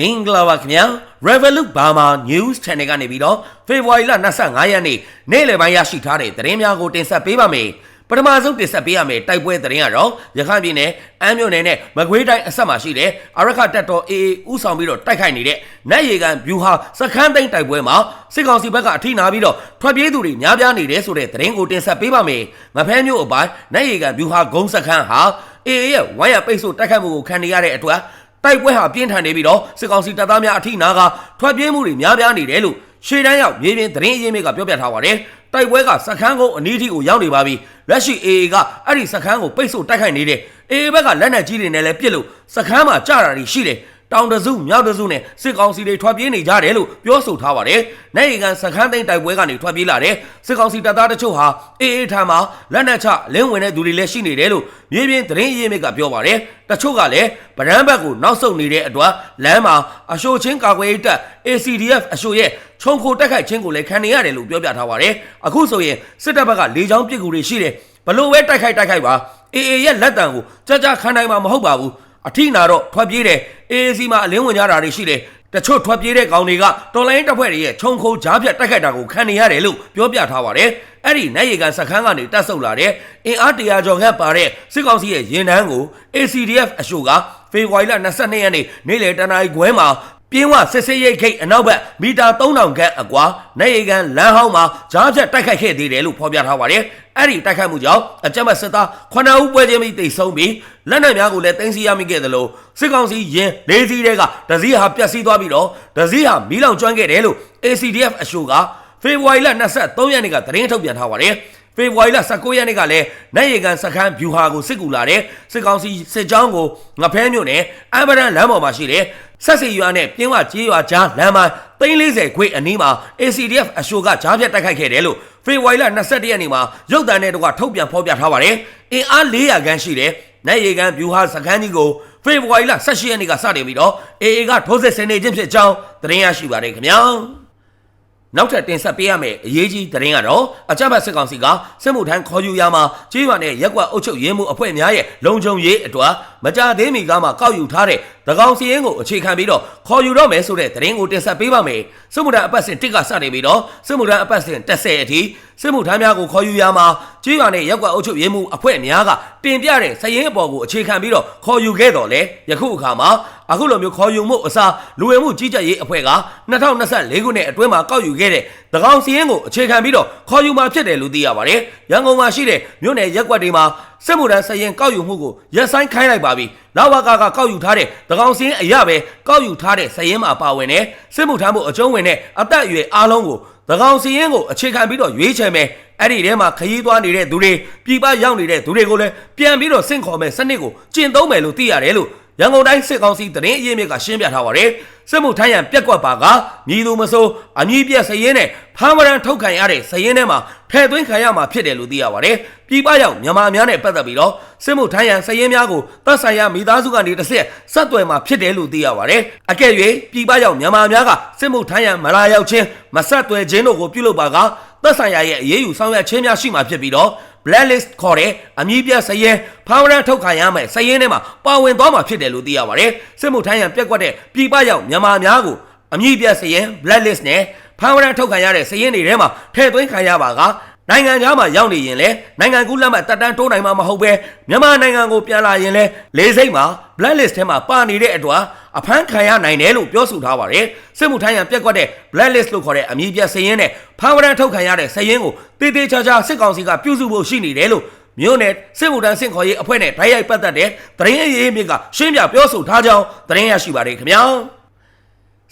မင်္ဂလာပါခင်ဗျာ Revolut Burma News Channel ကနေပြီးတော့ဖေဖော်ဝါရီလ25ရက်နေ့နေ့လယ်ပိုင်းရရှိထားတဲ့သတင်းများကိုတင်ဆက်ပေးပါမယ်ပထမဆုံးတင်ဆက်ပေးရမယ့်တိုက်ပွဲသတင်းကတော့ရခိုင်ပြည်နယ်အမ်းမြို့နယ်နဲ့မကွေးတိုင်းအဆက်မှာရှိတဲ့အာရခတက်တော် AA ဥဆောင်ပြီးတော့တိုက်ခိုက်နေတဲ့နတ်ရေကန်ဗျူဟာစခန်းသိမ်းတိုက်ပွဲမှာစစ်ကောင်စီဘက်ကအထိနာပြီးတော့ထွက်ပြေးသူတွေများပြားနေတယ်ဆိုတဲ့သတင်းကိုတင်ဆက်ပေးပါမယ်ငဖဲမျိုးအပိုင်းနတ်ရေကန်ဗျူဟာဂုံးစခန်းဟာ AA ရဲ့ဝိုင်းရပိတ်ဆို့တိုက်ခိုက်မှုကိုခံနေရတဲ့အတွက် တိုက်ပွဲဟာပြင်းထန်နေပြီးတော့စစ်ကောင်စီတပ်သားများအထိနာကထွက်ပြေးမှုတွေများပြားနေတယ်လို့ရှေ့တန်းရောက်မြေပြင်သတင်းအရင်းမြစ်ကပြောပြထားပါတယ်။တိုက်ပွဲကစခန်းကုန်းအနီးထိကိုရောက်နေပါပြီ။လက်ရှိ AA ကအဲ့ဒီစခန်းကိုပိတ်ဆို့တိုက်ခိုက်နေတဲ့ AA ဘက်ကလက်နက်ကြီးတွေနဲ့လည်းပစ်လို့စခန်းမှာကြတာတွေရှိတယ်။ တောင်တစုမြောက်တစုနဲ့စစ်ကောင်စီတွေထွက်ပြေးနေကြတယ်လို့ပြောဆိုထားပါတယ်။နိုင်ရီကန်စခန်းသိမ်းတိုက်ပွဲကနေထွက်ပြေးလာတဲ့စစ်ကောင်စီတပ်သားတချို့ဟာအေးအေးထမ်းမှာလက်နက်ချလင်းဝင်တဲ့သူတွေလည်းရှိနေတယ်လို့မြေပြင်သတင်းအရင်းမြစ်ကပြောပါတယ်။တချို့ကလည်းဗရန်ဘက်ကိုနောက်ဆုတ်နေတဲ့အတွက်လမ်းမှာအရှိုချင်းကာကွယ်ရေးတပ် ACDF အရှိုရဲ့ခြုံခိုတက်ခိုက်ခြင်းကိုလည်းခံနေရတယ်လို့ပြောပြထားပါတယ်။အခုဆိုရင်စစ်တပ်ဘက်ကလေကြောင်းပစ်ကူတွေရှိတယ်။ဘလို့ပဲတိုက်ခိုက်တိုက်ခိုက်ပါ AA ရဲ့လက်တံကိုကြကြခံနိုင်မှာမဟုတ်ပါဘူး။ အထိနာတော့ထွက်ပြေးတယ် AAC မှာအလင်းဝင်ကြတာတွေရှိတယ်တချို့ထွက်ပြေးတဲ့ကောင်တွေကတော်လိုင်းတပ်ဖွဲ့တွေရဲ့ခြုံခိုးကြားပြတ်တိုက်ခိုက်တာကိုခံနေရတယ်လို့ပြောပြထားပါတယ်အဲ့ဒီနိုင်ရီကန်စခန်းကနေတက်ဆုပ်လာတဲ့အင်အားတရာကျော်ခန့်ပါတဲ့စစ်ကောင်စီရဲ့ရင်နှန်းကို ACDF အရှိုကဖေဖော်ဝါရီလ22ရက်နေ့နေ့လယ်တနာရီခွဲမှာ ပြင်းဝစစ်စေးရိတ်ခိတ်အနောက်ဘက်မီတာ3000ခန့်အကွာနိုင်ရီကန်လမ်းဟောင်းမှာကြားဖြတ်တိုက်ခိုက်ခဲ့သေးတယ်လို့ဖော်ပြထားပါတယ်အဲ့ဒီတိုက်ခိုက်မှုကြောင့်အကြမ်းဖက်စစ်သား9ဦးပွဲချင်းပြီးတိတ်ဆုံးပြီးလက်နက်များကိုလည်းတင်စီရမိခဲ့တယ်လို့စစ်ကောင်စီရင်လေးစီးတွေကဒဇီဟာပြက်စီးသွားပြီးတော့ဒဇီဟာမီးလောင်ကျွမ်းခဲ့တယ်လို့ ACDF အရှိုကဖေဖော်ဝါရီလ23ရက်နေ့ကသတင်းထုတ်ပြန်ထားပါတယ် ဖေဖော်ဝါရီလ19ရက်နေ့ကလည်းနိုင်ရီကန်စခန်းဗျူဟာကိုစစ်ကူလာတဲ့စစ်ကောင်စီစစ်ကြောင်းကိုငဖဲမြို့နယ်အမ်ဘရန်လမ်းပေါ်မှာရှိတဲ့ဆက်စီရွာနဲ့ပြင်းဝကြေးရွာကြားလမ်းမှာ340ခွေအနီးမှာ ACDF အရှိုကကြားဖြတ်တိုက်ခိုက်ခဲ့တယ်လို့ဖေဖော်ဝါရီလ22ရက်နေ့မှာရုပ်သံနဲ့တကွထုတ်ပြန်ဖော်ပြထားပါတယ်။အင်အား400ခန်းရှိတဲ့နိုင်ရီကန်ဗျူဟာစခန်းကြီးကိုဖေဖော်ဝါရီလ18ရက်နေ့ကစတင်ပြီးတော့ AA ကထိုးစစ်ဆင်နေခြင်းဖြစ်ကြောင်းသတင်းရရှိပါတယ်ခင်ဗျာ။ နောက်ထပ်တင်ဆက်ပေးရမယ့်အရေးကြီးသတင်းကတော့အကြမ်းဖက်စစ်ကောင်စီကစစ်မှုထမ်းခေါ်ယူရမှာကြေးရွာနဲ့ရက်ကွက်အုပ်ချုပ်ရေးမှုအဖွဲ့များရဲ့လုံခြုံရေးအတွက်မကြသေးမီကမှကောက်ယူထားတဲ့သကောင်စီရင်ကိုအခြေခံပြီးတော့ခေါ်ယူတော့မယ်ဆိုတဲ့သတင်းကိုတင်ဆက်ပေးပါမယ်စစ်မှုထမ်းအပတ်စဉ်တစ်ကစနေပြီးတော့စစ်မှုထမ်းအပတ်စဉ်30အထိစစ်မှုထမ်းများကိုခေါ်ယူရမှာကြေးရွာနဲ့ရက်ကွက်အုပ်ချုပ်ရေးမှုအဖွဲ့များကတင်ပြတဲ့စရင်အပေါ်ကိုအခြေခံပြီးတော့ခေါ်ယူခဲ့တော်လဲယခုအခါမှာ အခုလိုမျိုးခေါ်ယူမှုအစားလူဝင်မှုကြီးကြပ်ရေးအဖွဲ့က2024ခုနှစ်အတွင်းမှာကောက်ယူခဲ့တဲ့သကောင်စီရင်ကိုအခြေခံပြီးတော့ခေါ်ယူမှာဖြစ်တယ်လို့သိရပါတယ်။ရန်ကုန်မှာရှိတဲ့မြို့နယ်ရက်ကွက်တွေမှာစစ်မှုထမ်းစရင်ကောက်ယူမှုကိုရပ်ဆိုင်းခိုင်းလိုက်ပါပြီ။လာဝကကကောက်ယူထားတဲ့သကောင်စီရင်အရပဲကောက်ယူထားတဲ့စရင်မှာပါဝင်တဲ့စစ်မှုထမ်းမှုအကျုံးဝင်တဲ့အသက်အရွယ်အားလုံးကိုသကောင်စီရင်ကိုအခြေခံပြီးတော့ရွေးချယ်မယ်အဲ့ဒီထဲမှာခရီးသွားနေတဲ့သူတွေပြည်ပရောက်နေတဲ့သူတွေကိုလည်းပြန်ပြီးတော့ဆင့်ခေါ်မယ်စနစ်ကိုကျင့်သုံးမယ်လို့သိရတယ်လို့ ရန်ကုန်တိုင်းစစ်ကောင်စီတရင်အရေးမြစ်ကရှင်းပြထားပါတယ်စစ်မှုထမ်းရန်ပြက်ကွက်ပါကမြည်သူမဆိုးအမည်ပြက်စရင်နဲ့ဖမ်းဝရန်ထုတ်ခံရတဲ့စရင်ထဲမှာထည့်သွင်းခံရမှာဖြစ်တယ်လို့သိရပါတယ်ပြည်ပရောက်မြန်မာများနဲ့ပတ်သက်ပြီးတော့စစ်မှုထမ်းရန်စရင်များကိုတပ်ဆိုင်ရာမိသားစုကနေတစ်ဆက်ဆက်သွယ်မှာဖြစ်တယ်လို့သိရပါတယ်အကဲ့၍ပြည်ပရောက်မြန်မာများကစစ်မှုထမ်းရန်မလာရောက်ခြင်းမဆက်သွယ်ခြင်းတို့ကိုပြုလုပ်ပါကသက်ဆိုင်ရာရဲ့အရေးယူဆောင်ရွက်ခြင်းများရှိမှာဖြစ်ပြီးတော့ blacklist ခေါ်တဲ့အမည်ပြစရင်ဖောင်းရန်ထုတ်ခံရမယ်စရင်ထဲမှာပါဝင်သွားမှာဖြစ်တယ်လို့သိရပါတယ်စစ်မှုထမ်းရန်ပြက်ကွက်တဲ့ပြည်ပရောက်မြန်မာများကိုအမည်ပြစရင် blacklist နဲ့ဖောင်းရန်ထုတ်ခံရတဲ့စရင်တွေထဲမှာထည့်သွင်းခံရပါကနိုင်ငံခြားမှာရောက်နေရင်လေနိုင်ငံကူးလက်မှတ်တက်တန်းတိုးနိုင်မှာမဟုတ်ပဲမြန်မာနိုင်ငံကိုပြန်လာရင်လေလေးစိတ်မှာ blacklist ထဲမှာပါနေတဲ့အတွက် အဖမ်းခံရနိုင်တယ်လို့ပြောဆိုထားပါတယ်စစ်မှုထမ်းရန်ပြက်ကွက်တဲ့ blacklist လို့ခေါ်တဲ့အမည်ပြစရင်နဲ့ဖမ်းဝရန်ထုတ်ခံရတဲ့စရင်ကိုတေးသေးချာချာစစ်ကောင်စီကပြုစုဖို့ရှိနေတယ်လို့မြို့နယ်စစ်မှုထမ်းစင်ခေါ်ရေးအဖွဲ့နဲ့ဓာတ်ရိုက်ပတ်သက်တဲ့သတင်းအရေးမြစ်ကရှင်းပြပြောဆိုထားကြောင်းသတင်းရရှိပါတယ်ခင်ဗျာ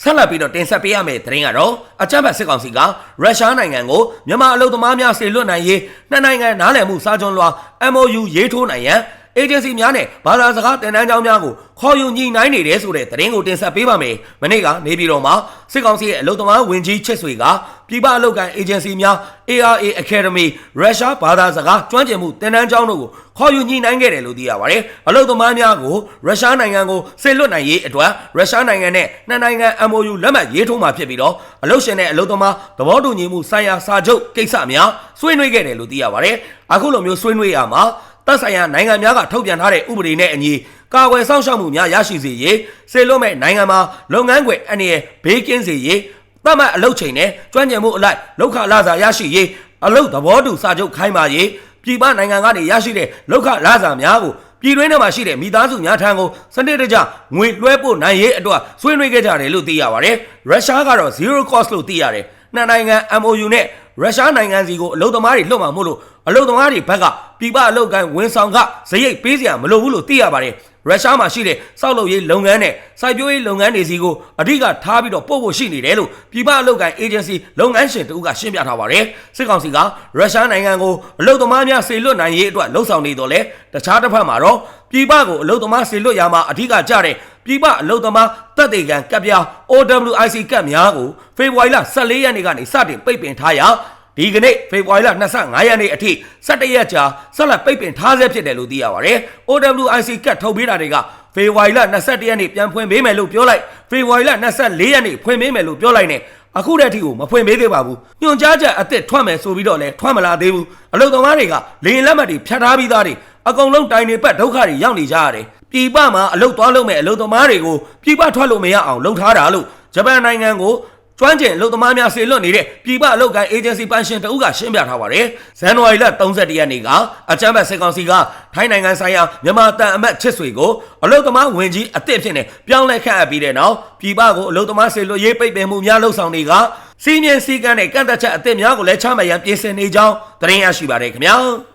ဆက်လက်ပြီးတော့တင်ဆက်ပေးရမယ့်သတင်းကတော့အကြမ်းဖက်စစ်ကောင်စီကရုရှားနိုင်ငံကိုမြန်မာအလုံသမားများဆေလွတ်နိုင်ရေးနှစ်နိုင်ငံနားလည်မှုစာချုပ်လွှာ MOU ရေးထိုးနိုင်ရန် အေဂျင်စီများနဲ့ဘာသာစကားတင်တန်းကြောင်းများကိုခေါ်ယူညှိနှိုင်းနေတယ်ဆိုတဲ့သတင်းကိုတင်ဆက်ပေးပါမယ်။မနေ့ကနေပြည်တော်မှာစစ်ကောင်စီရဲ့အလုံသမားဝင်ကြီးချစ်ဆွေကပြည်ပအလုပ်ကန်အေဂျင်စီများ ARA Academy ရုရှားဘာသာစကားကျွမ်းကျင်မှုတင်တန်းကြောင်းတို့ကိုခေါ်ယူညှိနှိုင်းခဲ့တယ်လို့သိရပါတယ်။အလုံသမားများကိုရုရှားနိုင်ငံကိုဆေလွတ်နိုင်ရေးအတွက်ရုရှားနိုင်ငံနဲ့နှစ်နိုင်ငံ MOU လက်မှတ်ရေးထိုးမှာဖြစ်ပြီးတော့အလုံရှင်နဲ့အလုံသမားသဘောတူညီမှုဆိုင်ရာစာချုပ်ကိစ္စများဆွေးနွေးခဲ့တယ်လို့သိရပါတယ်။အခုလိုမျိုးဆွေးနွေးရမှာ တပ်ဆိုင်ရာနိုင်ငံများကထုတ်ပြန်ထားတဲ့ဥပဒေနဲ့အညီကာကွယ်စောင့်ရှောက်မှုများရရှိစေရေးစေလွတ်မဲ့နိုင်ငံမှာလုပ်ငန်းခွင်အနေနဲ့ဘေးကင်းစေရေးတတ်မှတ်အလုပ်ချိန်နဲ့ကျွမ်းကျင်မှုအလိုက်လောက်ခလာစာရရှိရေးအလုပ်သဘောတူစာချုပ်ခိုင်းပါရေးပြည်ပနိုင်ငံကနေရရှိတဲ့လောက်ခလာစာများကိုပြည်တွင်းထဲမှာရှိတဲ့မိသားစုများထံကိုစနစ်တကျငွေလွှဲပို့နိုင်ရေးအတွက်ဆွေးနွေးခဲ့ကြတယ်လို့သိရပါတယ်။ရုရှားကတော့ zero cost လို့သိရတယ်။နှစ်နိုင်ငံ MOU နဲ့ ရုရှားနိုင်ငံစီကိုအလုပ်သမားတွေလွှတ်မှာမို့လို့အလုပ်သမားတွေဘက်ကပြည်ပအလုပ်ကိုင်းဝန်ဆောင်ကဇရိတ်ပေးစရာမလိုဘူးလို့သိရပါတယ်။ရုရှားမှာရှိတဲ့စောက်လုပ်ရေးလုပ်ငန်းနဲ့စိုက်ပျိုးရေးလုပ်ငန်းတွေစီကိုအဓိကထားပြီးတော့ပို့ဖို့ရှိနေတယ်လို့ပြည်ပအလုပ်ကိုင်း agency လုပ်ငန်းရှင်တူကရှင်းပြထားပါတယ်။စစ်ကောင်စီကရုရှားနိုင်ငံကိုအလုပ်သမားများစေလွတ်နိုင်ရေးအတွက်လှုံ့ဆော်နေတော့လေတခြားတစ်ဖက်မှာတော့ပြည်ပကိုအလုပ်သမားစေလွတ်ရမှာအဓိကကြတဲ့ ပြည်ပအလုပ်သမားတပ်တေကန်ကပ်ပြား OWIC ကပ်များကိုဖေဖော်ဝါရီလ14ရက်နေ့ကနေစတင်ပိတ်ပင်ထားရာဒီကနေ့ဖေဖော်ဝါရီလ25ရက်နေ့အထိ17ရက်ကြာဆက်လက်ပိတ်ပင်ထားဆဲဖြစ်တယ်လို့သိရပါတယ်။ OWIC ကတ်ထုတ်ပေးတာတွေကဖေဖော်ဝါရီလ21ရက်နေ့ပြန်ဖွင့်ပေးမယ်လို့ပြောလိုက်ဖေဖော်ဝါရီလ24ရက်နေ့ဖွင့်ပေးမယ်လို့ပြောလိုက်နေအခုတည်းအထိကိုမဖွင့်ပေးသေးပါဘူးညွန်ကြားချက်အစ်စ်ထွက်မယ်ဆိုပြီးတော့လည်းထွက်မလာသေးဘူးအလုပ်သမားတွေကလေရင်လက်မှတ်တွေဖြတ်ထားပြီးသားတွေအကုန်လုံးတိုင်နေပတ်ဒုက္ခတွေရောက်နေကြရတယ် ပြည်ပမှာအလုပ်သွားလုပ်မဲ့အလုပ်သမားတွေကိုပြည်ပထွက်လို့မရအောင်လုပ်ထားတာလို့ဂျပန်နိုင်ငံကိုကျွမ်းကျင်အလုပ်သမားများစေလွတ်နေတဲ့ပြည်ပအလုပ်ကိုင် agency ပန်ရှင်တအုပ်ကရှင်းပြထားပါတယ်။ဇန်နဝါရီလ31ရက်နေ့ကအချမ်းဘတ်စစ်ကောင်စီကထိုင်းနိုင်ငံဆိုင်ရာမြန်မာတန်အမတ်ချစ်ဆွေကိုအလုပ်သမားဝင်ကြီးအသစ်ဖြစ်နေပြောင်းလဲခန့်အပ်ပြီးတဲ့နောက်ပြည်ပကိုအလုပ်သမားစေလွတ်ရေးပိတ်ပင်မှုများလှုပ်ဆောင်နေကစီးမြင်စည်းကမ်းနဲ့ကန့်သက်ချက်အသစ်များကိုလည်းချမှတ်ရန်ပြင်ဆင်နေကြောင်းသတင်းရရှိပါတယ်ခင်ဗျာ။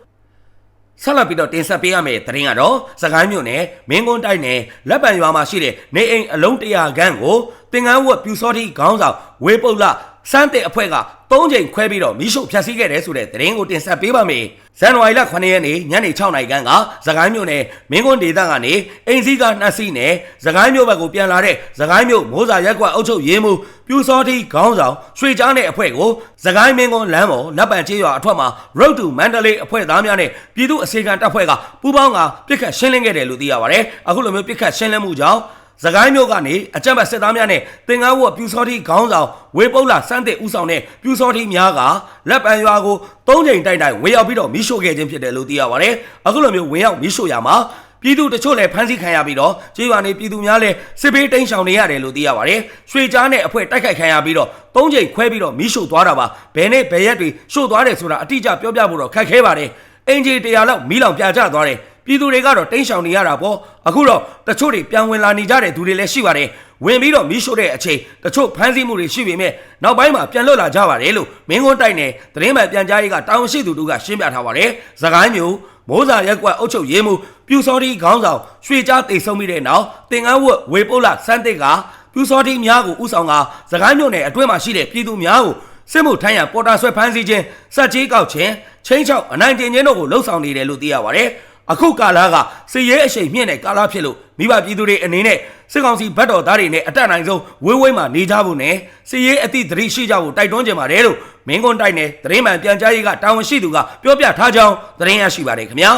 ဆက်လက်ပြီးတော့တင်ဆက်ပေးရမယ့်သတင်းကတော့စကိုင်းမြို့နယ်မင်းကွန်းတိုက်နယ်လက်ပံရွာမှာရှိတဲ့နေအိမ်အလုံးတရာခန်းကိုတင်ကန်းဝတ်ပြူစောတိခေါင်းဆောင်ဝေပုတ်လစန်းတဲ့အဖွဲ့က ၃ချိန်ခွဲပြီးတော့မိရှုဖျက်ဆီးခဲ့တယ်ဆိုတဲ့သတင်းကိုတင်ဆက်ပေးပါမယ်။ဇန်နဝါရီလ9ရက်နေ့ညနေ6နာရီခန့်ကစကိုင်းမြို့နယ်မင်းကွန်းဒေသကနေအိမ်စည်းကနှက်စီးနဲ့စကိုင်းမြို့ဘက်ကိုပြန်လာတဲ့စကိုင်းမြို့မိုးစာရက်ကွက်အုပ်ချုပ်ရေးမှူးပြူစောတိခေါင်းဆောင်ရွှေချားတဲ့အဖွဲ့ကိုစကိုင်းမင်းကွန်းလမ်းပေါ်လက်ပံကျေးရွာအထွတ်မှာ Road to Mandalay အဖွဲ့သားများနဲ့ပြည်သူ့အစည်းအကမ်းတပ်ဖွဲ့ကပူးပေါင်းကပြစ်ခတ်ရှင်းလင်းခဲ့တယ်လို့သိရပါတယ်။အခုလိုမျိုးပြစ်ခတ်ရှင်းလင်းမှုကြောင့် စကိုင်းမြို့ကနေအကြက်ဘတ်စစ်သားများနဲ့တင်ကားဝတ်ပြူစောတိခေါင်းဆောင်ဝေပုတ်လာစန်းတဲ့ဦးဆောင်တဲ့ပြူစောတိများကလက်ပံရွာကို၃ချိန်တိုက်တိုက်ဝင်ရောက်ပြီးတော့မိရှို့ခဲ့ခြင်းဖြစ်တယ်လို့သိရပါတယ်။အခုလိုမျိုးဝင်ရောက်မိရှို့ရမှာပြည်သူတချို့လည်းဖမ်းဆီးခံရပြီးတော့ကျေးရွာနေပြည်သူများလည်းစစ်ဘေးတိမ်းရှောင်နေရတယ်လို့သိရပါတယ်။ရွှေကြားနဲ့အဖွဲ့တိုက်ခိုက်ခံရပြီးတော့၃ချိန်ခွဲပြီးတော့မိရှို့သွားတာပါ။ဘယ်နဲ့ဘယ်ရက်တွေရှို့သွားတယ်ဆိုတာအတိအကျပြောပြဖို့တော့ခက်ခဲပါတယ်။အင်ဂျီတရားလောက်မီးလောင်ပြကြသွားတယ်။ ပြည်သူတွေကတော့တိမ်းရှောင်နေရတာပေါ့အခုတော့တချို့တွေပြန်ဝင်လာနေကြတဲ့သူတွေလည်းရှိပါတယ်ဝင်ပြီးတော့မီးရှို့တဲ့အချိန်တချို့ဖမ်းဆီးမှုတွေရှိပေမဲ့နောက်ပိုင်းမှာပြန်လွတ်လာကြပါတယ်လို့မင်းကွန်းတိုက်နယ်သတင်းမှန်ပြန်ကြားရေးကတာဝန်ရှိသူတို့ကရှင်းပြထားပါတယ်သခိုင်းမျိုးမိုးစာရက်ကွက်အုပ်ချုပ်ရေးမှုပြူစောတိခေါင်းဆောင်ရွှေကြားတိတ်ဆုံးပြီးတဲ့နောက်တင်ကန်းဝတ်ဝေပုတ်လစန်းတစ်ကပြူစောတိများကိုဥဆောင်ကသခိုင်းမျိုးနယ်အတွင်းမှာရှိတဲ့ပြည်သူများကိုစစ်မှုထမ်းရပေါ်တာဆွဲဖမ်းဆီးခြင်းစက်ကြီးကောက်ခြင်းချင်းချောက်အနိုင်တင်ခြင်းတို့ကိုလှုံ့ဆော်နေတယ်လို့သိရပါတယ် အခုကာလာကစစ်ရေးအရှိန်မြင့်တဲ့ကာလာဖြစ်လို့မိဘပြည်သူတွေအနေနဲ့စစ်ကောင်စီဘတ်တော်သားတွေနဲ့အတက်နိုင်ဆုံးဝေးဝေးမှာနေကြဖို့နဲ့စစ်ရေးအသည့်သတိရှိကြဖို့တိုက်တွန်းကြပါတယ်လို့မင်းကွန်းတိုက်နယ်သတင်းမှန်ပြန်ကြားရေးကတာဝန်ရှိသူကပြောပြထားကြောင်းသတင်းရရှိပါတယ်ခင်ဗျာ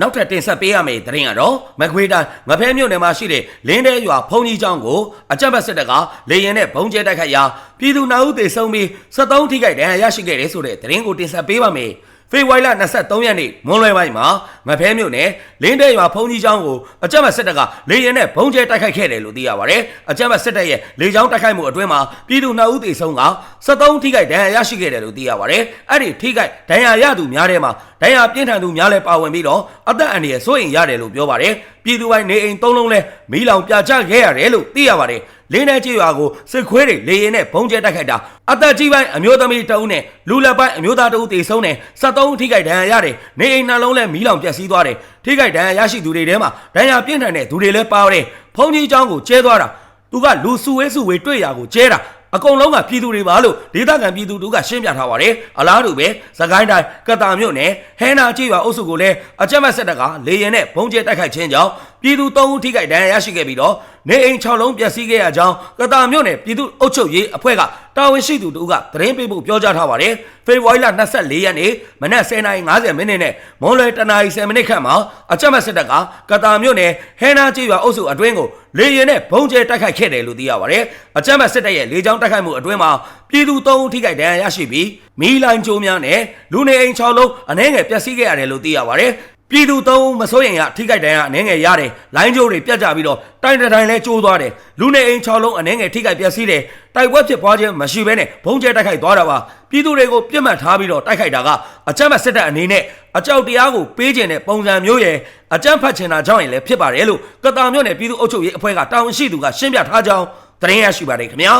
နောက်ထပ်တင်ဆက်ပေးရမယ့်သတင်းကတော့မကွေးတိုင်းငဖဲမြို့နယ်မှာရှိတဲ့လင်းတဲရွာဖုန်ကြီးကျောင်းကိုအကြက်ဘက်စစ်တပ်ကလေရင်နဲ့ဘုံကျဲတိုက်ခိုက်ရာပြည်သူနာဦးသေဆုံးပြီး73ထိခိုက်ဒဏ်ရာရရှိခဲ့တယ်ဆိုတဲ့သတင်းကိုတင်ဆက်ပေးပါမယ်။ ဖေဖော်ဝါရီလ23ရက်နေ့မွန်းလွဲပိုင်းမှာငဖဲမြို့နယ်လင်းတဲရွာဖုန်ကြီးကျောင်းကိုအကြမ်းဖက်စစ်တပ်ကလေရင်နဲ့ဘုံကျဲတိုက်ခိုက်ခဲ့တယ်လို့သိရပါတယ်။အကြမ်းဖက်စစ်တပ်ရဲ့လေကြောင်းတိုက်ခိုက်မှုအတွင်းမှာပြည်သူ2ဦးသေဆုံးက73ထိခိုက်ဒဏ်ရာရရှိခဲ့တယ်လို့သိရပါတယ်။အဲ့ဒီထိခိုက်ဒဏ်ရာရသူများထဲမှာဒဏ်ရာပြင်းထန်သူများလည်းပါဝင်ပြီးတော့အသက်အန္တရာယ်စိုးရိမ်ရတယ်လို့ပြောပါတယ်။ပြည်သူပိုင်းနေအိမ်၃လုံးလဲမီးလောင်ပြချခဲ့ရတယ်လို့သိရပါတယ်။ လင်းတဲ့ကြေးရွာကိုစစ်ခွေးတွေလေရင်နဲ့ဘုံကျဲတိုက်ခိုက်တာအသက်ကြီးပိုင်းအမျိုးသမီးတအုပ်နဲ့လူလက်ပိုင်းအမျိုးသားတအုပ်တေဆုံးတယ်73ထိခိုက်ဒဏ်ရာရတယ်နေအိမ်နှလုံးလဲမီးလောင်ပျက်စီးသွားတယ်ထိခိုက်ဒဏ်ရာရရှိသူတွေထဲမှာဒဏ်ရာပြင်းထန်တဲ့သူတွေလည်းပါတယ်ဖုန်ကြီးเจ้าကိုကျဲသွားတာသူကလူစုဝဲစုဝေတွေ့ရာကိုကျဲတာအကုန်လုံးကပြည်သူတွေပါလို့ဒေသခံပြည်သူတို့ကရှင်းပြထားပါတယ်အလားတူပဲသခိုင်းတိုင်းကတာမြို့နယ်ဟဲနာကြေးရွာအုပ်စုကိုလည်းအကြမ်းဖက်စစ်တပ်ကလေရင်နဲ့ဘုံကျဲတိုက်ခိုက်ခြင်းကြောင့် ပြပြည်သူ၃ဦးထိခိုက်ဒဏ်ရာရရှိခဲ့ပြီးတော့နေအိမ်6လုံးပျက်စီးခဲ့ရကြောင်းကတာမြို့နယ်ပြည်သူ့အုပ်ချုပ်ရေးအဖွဲ့ကတာဝန်ရှိသူတို့ကသတင်းပေးဖို့ပြောကြားထားပါတယ်ဖေဖော်ဝါရီလ24ရက်နေ့မနက်10:50မိနစ်နဲ့မွန်လွယ်တနာရီ10မိနစ်ခန့်မှာအကြမ်းဖက်စစ်တပ်ကကတာမြို့နယ်ဟဲနာကျေးရွာအုပ်စုအတွင်းကိုလေရင်နဲ့ဘုံကျဲတိုက်ခိုက်ခဲ့တယ်လို့သိရပါတယ်အကြမ်းဖက်စစ်တပ်ရဲ့လေကြောင်းတိုက်ခိုက်မှုအတွင်းမှာပြည်သူ၃ဦးထိခိုက်ဒဏ်ရာရရှိပြီးမီးလိုင်းကျိုးများနဲ့လူနေအိမ်6လုံးအနည်းငယ်ပျက်စီးခဲ့ရတယ်လို့သိရပါတယ် ပြည်သူသုံးဦးမစိုးရင်ရထိခိုက်ဒဏ်ရာအနှဲငယ်ရတယ်လိုင်းကျိုးတွေပြတ်ကြပြီးတော့တိုင်းတစ်တိုင်းလဲကျိုးသွားတယ်လူနေအိမ်6လုံးအနှဲငယ်ထိခိုက်ပျက်စီးတယ်တိုက်ပွဲဖြစ်ပွားခြင်းမရှိဘဲနဲ့ဘုံကျဲတိုက်ခိုက်သွားတာပါပြည်သူတွေကိုပြစ်မှတ်ထားပြီးတော့တိုက်ခိုက်တာကအကြမ်းဖက်စစ်တပ်အနေနဲ့အကြောက်တရားကိုပေးခြင်းတဲ့ပုံစံမျိုးရဲ့အကြမ်းဖက်ချင်တာကြောင့်ရင်လည်းဖြစ်ပါတယ်လို့ကတာမြို့နယ်ပြည်သူ့အုပ်ချုပ်ရေးအဖွဲ့ကတာဝန်ရှိသူကရှင်းပြထားကြောင်းသတင်းရရှိပါတယ်ခင်ဗျာ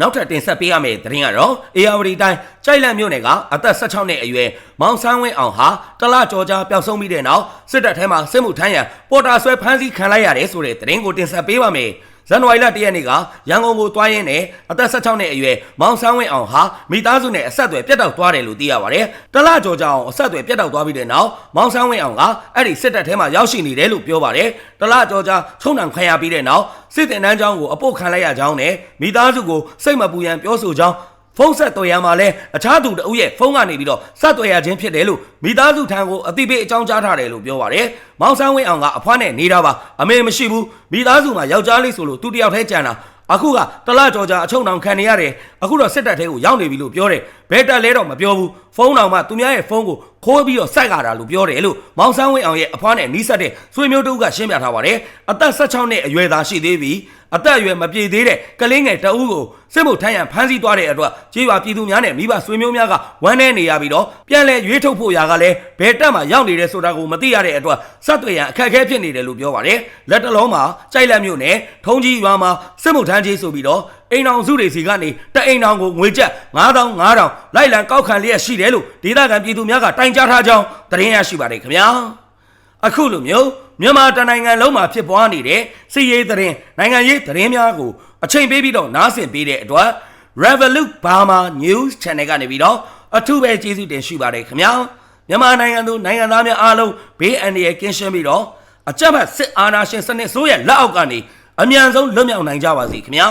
နောက်ထပ်တင်ဆက်ပေးရမယ့်သတင်းကတော့အေယာဝတီတိုင်းကြိုက်လန့်မြို့နယ်ကအသက်16နှစ်အရွယ်မောင်ဆန်းဝင်းအောင်ဟာတလကြော်ကြားပျောက်ဆုံးပြီးတဲ့နောက်စစ်တပ်ထဲမှာစစ်မှုထမ်းရန်ပေါ်တာဆွဲဖမ်းဆီးခံလိုက်ရတယ်ဆိုတဲ့သတင်းကိုတင်ဆက်ပေးပါမယ်။ ဇန်နဝါရီလ၁ရက်နေ့ကရန်ကုန်ကိုသွားရင်းနဲ့အသက်16နှစ်အရွယ်မောင်ဆန်းဝင်းအောင်ဟာမိသားစုနဲ့အဆက်အသွယ်ပြတ်တောက်သွားတယ်လို့သိရပါတယ်။တလကြော်ကြားအောင်အဆက်အသွယ်ပြတ်တောက်သွားပြီးတဲ့နောက်မောင်ဆန်းဝင်းအောင်ကအဲ့ဒီစစ်တပ်ထဲမှာရောက်ရှိနေတယ်လို့ပြောပါတယ်။တလကြော်ကြားချုံနှံခံရပြီးတဲ့နောက်စစ်တင်တန်းချောင်းကိုအပုတ်ခံလိုက်ရကြောင်းနဲ့မိသားစုကိုစိတ်မပူရန်ပြောဆိုကြောင်း ဖုန်းဆက်တွေ့ရမှာလဲအခြားသူတဦးရဲ့ဖုန်းကနေပြီးတော့ဆက်တွေ့ရခြင်းဖြစ်တယ်လို့မိသားစုထံကိုအသိပေးအကြောင်းကြားထားတယ်လို့ပြောပါတယ်။မောင်ဆန်းဝင်းအောင်ကအဖွားနဲ့နေတာပါအမေမရှိဘူးမိသားစုမှာယောက်ျားလေးဆိုလို့သူတယောက်တည်းကြံတာအခုကတလကြော်ကြာအချုံတောင်ခံနေရတယ်အခုတော့စစ်တပ်ထဲကိုရောက်နေပြီလို့ပြောတယ်ဘဲတက်လဲတော့မပြောဘူးဖုန်းတောင်မှသူများရဲ့ဖုန်းကို ခိုးပြီးတော့စိုက်ကြတာလို့ပြောတယ်လို့မောင်ဆန်းဝင်းအောင်ရဲ့အဖွားနဲ့နီးစပ်တဲ့ဆွေမျိုးတို့ကရှင်းပြထားပါတယ်အသက်16နှစ်အရွယ်သားရှိသေးပြီအသက်အရွယ်မပြည့်သေးတဲ့ကလေးငယ်တအူးကိုစစ်မှုထမ်းရန်ဖမ်းဆီးသွားတဲ့အတွက်ကြေးရွာပြည်သူများနဲ့မိဘဆွေမျိုးများကဝမ်းနည်းနေရပြီးတော့ပြန်လဲရွေးထုတ်ဖို့ရာကလည်းဘယ်တက်မှရောက်နေတယ်ဆိုတာကိုမသိရတဲ့အတွက်စက်တွေရန်အခက်အခဲဖြစ်နေတယ်လို့ပြောပါတယ်လက်တလုံးမှာကြိုက်လက်မြို့နယ်ထုံးကြီးရွာမှာစစ်မှုထမ်းကြီးဆိုပြီးတော့အိမ်အောင်စုတွေစီကနေတအိမ်အောင်ကိုငွေကျပ်9000 9000လိုက်လံကောက်ခံလျက်ရှိတယ်လို့ဒေသခံပြည်သူများကတိုင်ကြားထားကြောင်းသတင်းရရှိပါတယ်ခင်ဗျာအခုလိုမျိုးမြန်မာတနိုင်ငံလုံးမှာဖြစ်ပွားနေတဲ့စီးရေးသတင်းနိုင်ငံရေးသတင်းများကိုအချိန်ပေးပြီးတော့နားဆင်ပေးတဲ့အတွက် Revolut Burma News Channel ကနေပြီးတော့အထူးပဲကျေးဇူးတင်ရှိပါတယ်ခင်ဗျာမြန်မာနိုင်ငံသူနိုင်ငံသားများအားလုံးဘေးအန္တရာယ်ကင်းရှင်းပြီးတော့အကြမ်းဖက်စစ်အာဏာရှင်စနစ်ဆိုးရဲ့လက်အောက်ကနေအမြန်ဆုံးလွတ်မြောက်နိုင်ကြပါစေခင်ဗျာ